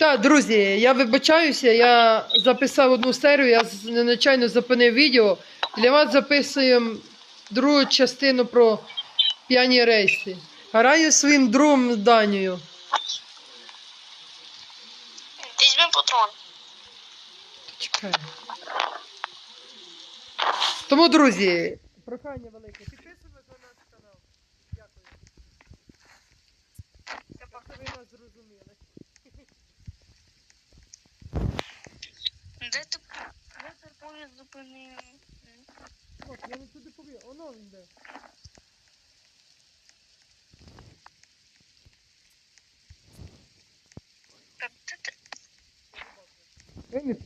Так, друзі, я вибачаюся, я записав одну серію, я нечайно зупинив відео. Для вас записуємо другу частину про п'яні рейси. Граю своїм другом з Данією. Візьми патрон. Чекай. Тому, друзі, прохання велике. Підписуйтесь на наш канал. Дякую. Щоб ви нас зрозуміли. Де ти? Де ти поїзд зупинив? От, я не туди повів. Оно він де. Та де ти? Я не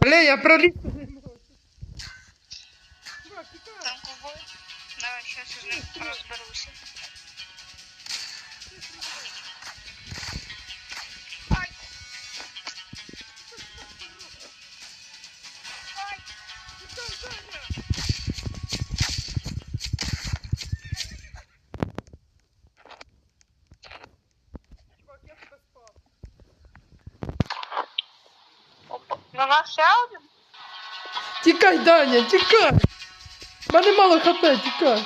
Бля, я пролізти зараз я з ним розберуся. На нас ще один? Тікай, Даня, тікай! Мене мало хп, тікай.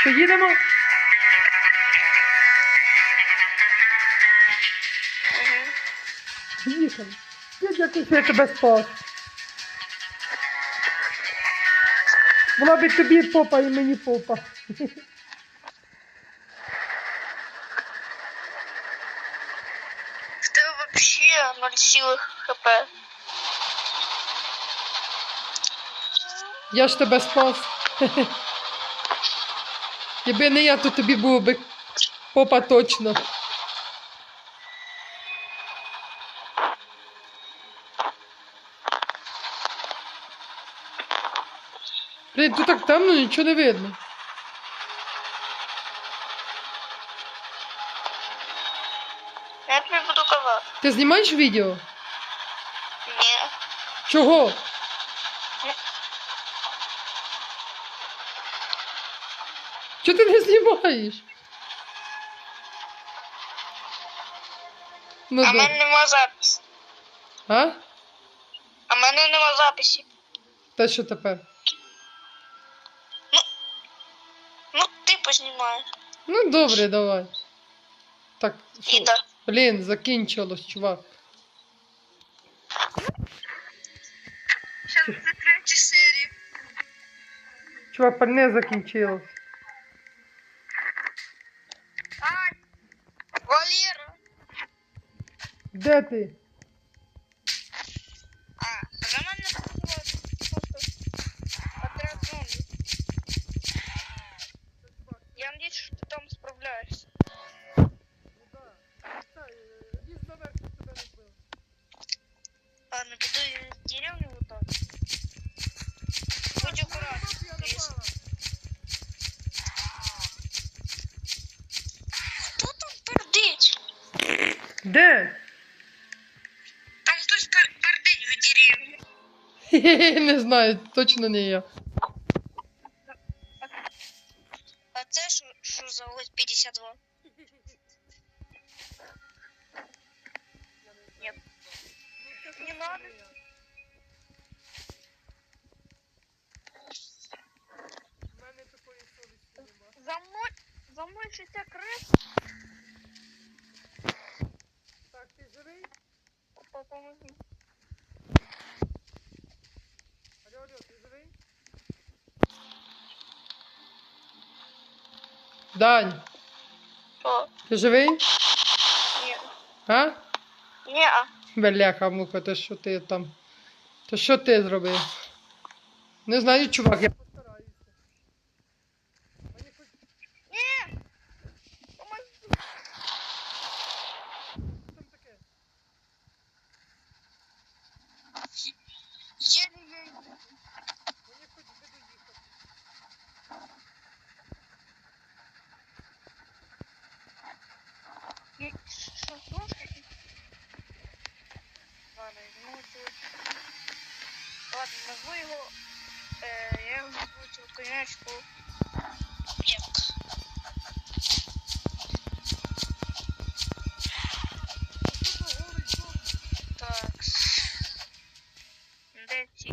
Що, їдемо? Угу. Їхали. Дякую, що я тебе спас. Була би тобі попа, і мені попа. В тебе вообще 0 силы хп. Я ж тебе спас. Якби не я, то тобі було би попа точно. Блін, тут так темно, нічого не видно. Я тобі буду казати. Ти знімаєш відео? Ні. Чого? Чого ти не знімаєш? Ну, А в мене нема записі. А? А в мене нема записі. Та що тепер? Ну, ти познімаєш. Ну, добре, давай. Так, що? Іда. Блін, закінчилось, чувак. Зараз це третя серія. Чувак, пальне закінчилось. 7. Не знаю, точно не я. А це що, за ось 52? Нет. Не надо. За мной, за мной шестя крыс. Так, ти живий? Опа, помоги. Алло, алло, ти живий? Дань, Що? ти живий? Ні. А? Ні. Беляха, муха, то що ти там? То що ти зробив? Не знаю, чувак, я постараюся. Ні! Помоги. Там таке? Єлі-єлі. Мені хоч би доїхати. Ну, що, що? Ладно, ну, це... ладно, назву його. Е, я його назву цю конячку. Як? Так. Де ці?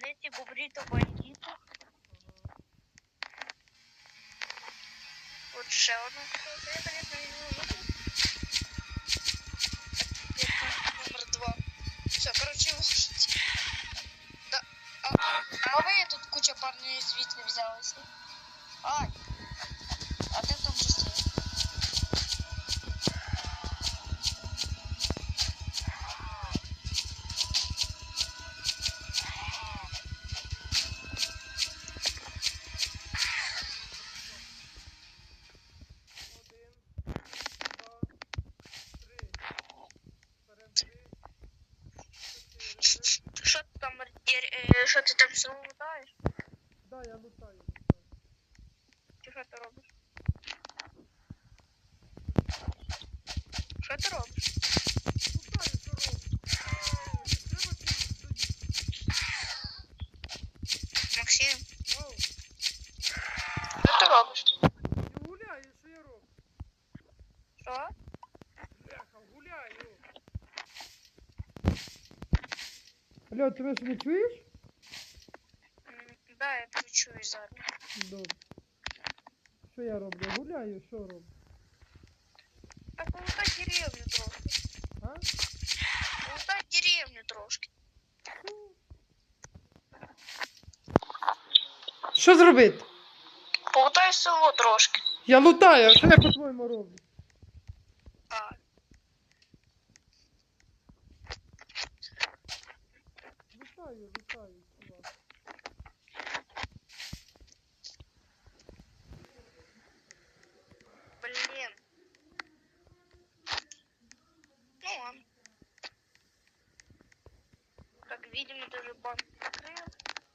Де ці бобріто бандіто? От ще одна. Це, конечно, не можу. Парней звідси взялися. Ай. А ти там стоїш? Що ти там, е, що ти там Да, я лутаю. Чи що ти робиш? Що ти робиш? Лутаю, що роблю? Треба Максим, Оу, що ти робиш? я гуляю, що я роблю? Що? Бляха, гуляю. Алло, ти мене не чуєш? Добре. Що я роблю? Гуляю, що роблю? Так лутай деревню трошки. А? Лутай деревню трошки. Що зробити? Полутай село трошки. Я лутаю, а що я по-твоєму роблю? А, Лутаю, лутаю,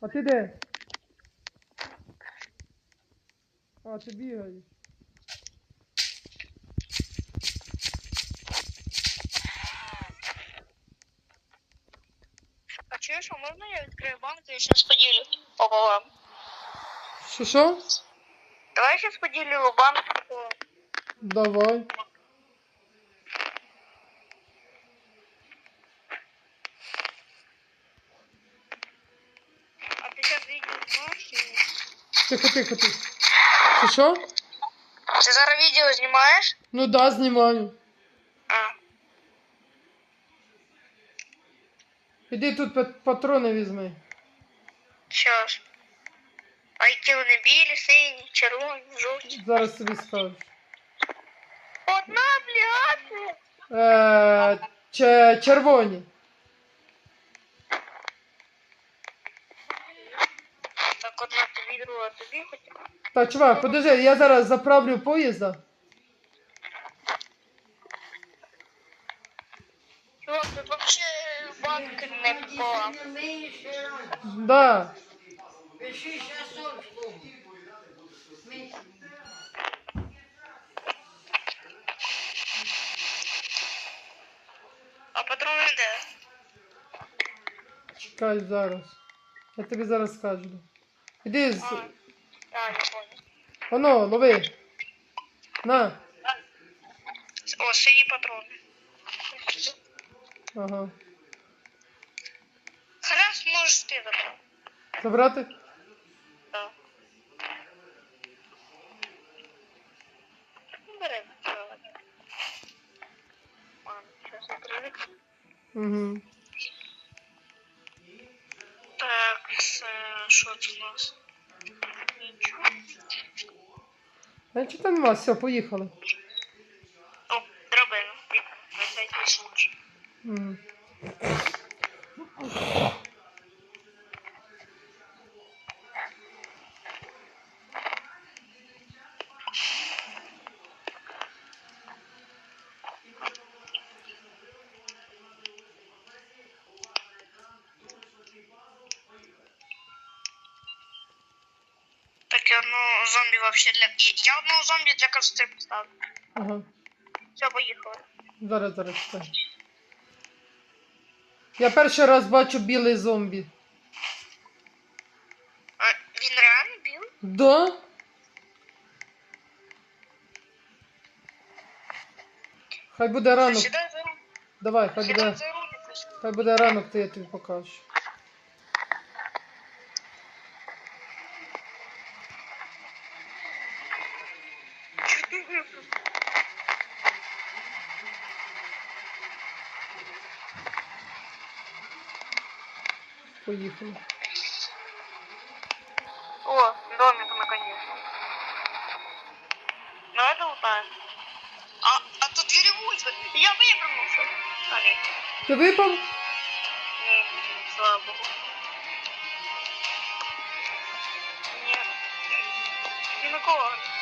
А ти де? А, ти бігаєш. А чуешь, а можно я открою банк и сейчас поделю пополам? Що що? Давай сейчас поделю банк пополам. Давай. Тихо, тихо, тихо. Що що? Ты зараз видео снимаешь? Ну да, знімаю. А, Іди тут пат- патрони візьми. сейчас. А які вони білі, сині, червоні, жовті? Зараз тобі скажу. Одна облігація. Е, че- червоні. Так одна тобі хоч. Так, чувак, подожди, я зараз заправлю поїзда. Чувак, не пополам. Да. А патрони де? Чекай зараз. Я тобі зараз скажу. Іди з. Оно, лови. На. О, сині патрони. Ага. Хряс можеш ти забрати. Забрати? Да. Ну, Бери. Ладно. Угу. А нема, все, поїхали. О, драбина. На цей вообще для... Я одного зомбі для костри поставлю. Ага. Все, поїхали. Зараз, зараз, чекай. Я перший раз бачу білий зомбі. А він реально білий? Да? Хай буде ранок. Сідай за руль. Давай, хай Сідай буде, за руль хай буде ранок, то я тобі покажу. Поїхали. О, домик наконец-то. Ну это лутаем. А, а тут двери вульфы. Я выпрыгнулся. Олег. Ти випав? Не, слава богу. Нет. Ни на кого.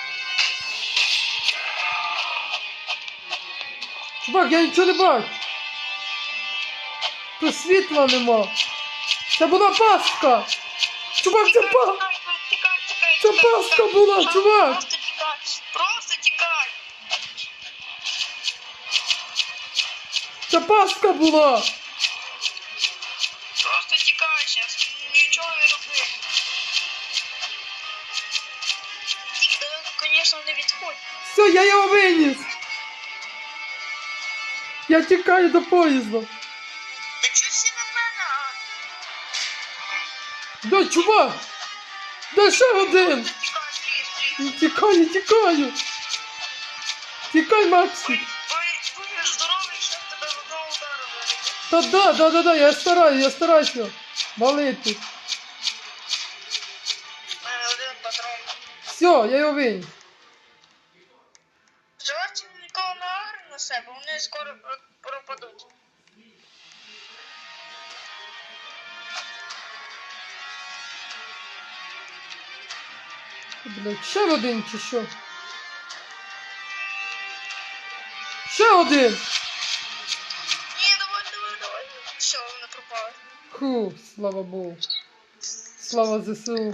Чувак, я нічого не бачу. Тут світла нема. Це була пастка. Чувак, це па... Це пастка була, чувак. Просто тікай. Це пастка була. Просто тікай зараз. Нічого не роби. Звісно, не відходь. Все, я його виніс. Я тікаю до поїзда. Та чого всі на мене? Да, чувак! Да ще один! Тікай, сліз, сліз. Тікаю, тікаю! Тікай, Максик! Здоровий, тебе в одного. Та да, да, да, да, я стараюсь, я стараюся валити. У мене один патрон. Все, я його виніс. Вони скоро про- пропадуть. Блять, ще один чи що? Ще один! Ні, давай, давай, давай. Все, вони пропали. Ху, слава Богу. Слава ЗСУ.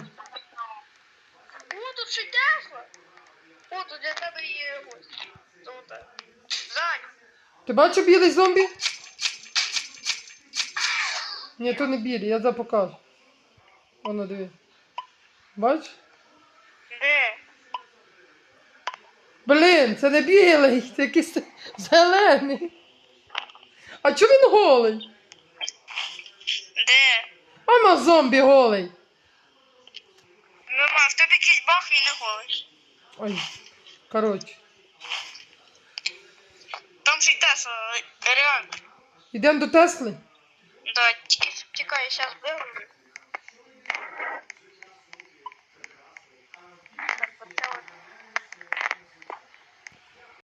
О, тут ще Тесла. О, тут для тебе є ось. Золота. Зай. Ти бачив білий зомбі? Ні, то не білий, я за покажу. Воно диви. Бач? Де? Блін, це не білий, це якийсь зелений. А чого він голий? Де? А на зомбі голий. Нема, в тебе якийсь бах, він не голий. Ой, коротше. Там й Тесла, реально. Йдемо до Тесли? Да, тільки сейчас я зараз виграю.